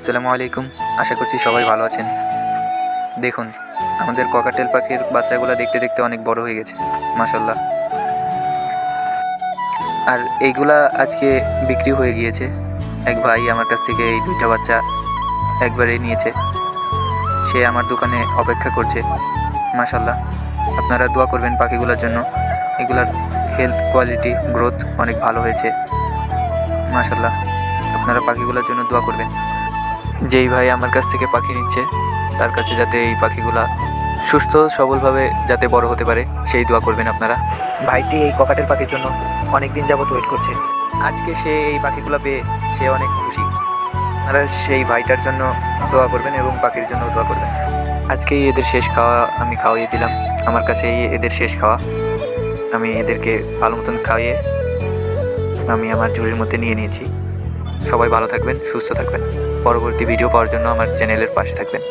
আসসালামু আলাইকুম। আশা করছি সবাই ভালো আছেন। দেখুন, আমাদের ককাটেল পাখির বাচ্চাগুলো দেখতে দেখতে অনেক বড় হয়ে গেছে। মাসাল্লাহ আর এইগুলা আজকে বিক্রি হয়ে গিয়েছে। এক ভাই আমার কাছ থেকে এই দুইটা বাচ্চা একবারে নিয়েছে। সে আমার দোকানে অপেক্ষা করছে। মাসাল্লাহ আপনারা দোয়া করবেন পাখিগুলোর জন্য। এগুলার হেলথ কোয়ালিটি গ্রোথ অনেক ভালো হয়েছে। মাসাল্লাহ আপনারা পাখিগুলোর জন্য দোয়া করবেন। যেই ভাই আমার কাছ থেকে পাখি নিচ্ছে তার কাছে যাতে এই পাখিগুলা সুস্থ সবলভাবে যাতে বড় হতে পারে সেই দোয়া করবেন আপনারা। ভাইটি এই ককাটের পাখির জন্য অনেক দিন যাবত ওয়েট করছে। আজকে সে এই পাখিগুলো পেয়ে সে অনেক খুশি। আপনারা সেই ভাইটার জন্য দোয়া করবেন এবং পাখির জন্য দোয়া করবেন। আজকেই এদের শেষ খাওয়া আমি খাওয়াইয়ে দিলাম। আমার কাছে এদের শেষ খাওয়া। আমি এদেরকে ভালো মতন খাইয়ে আমি আমার ঝুড়ির মধ্যে নিয়ে নিয়েছি। সবাই ভালো থাকবেন সুস্থ থাকবেন। পরবর্তী ভিডিও পাওয়ার জন্য আমার চ্যানেলের পাশে থাকবেন।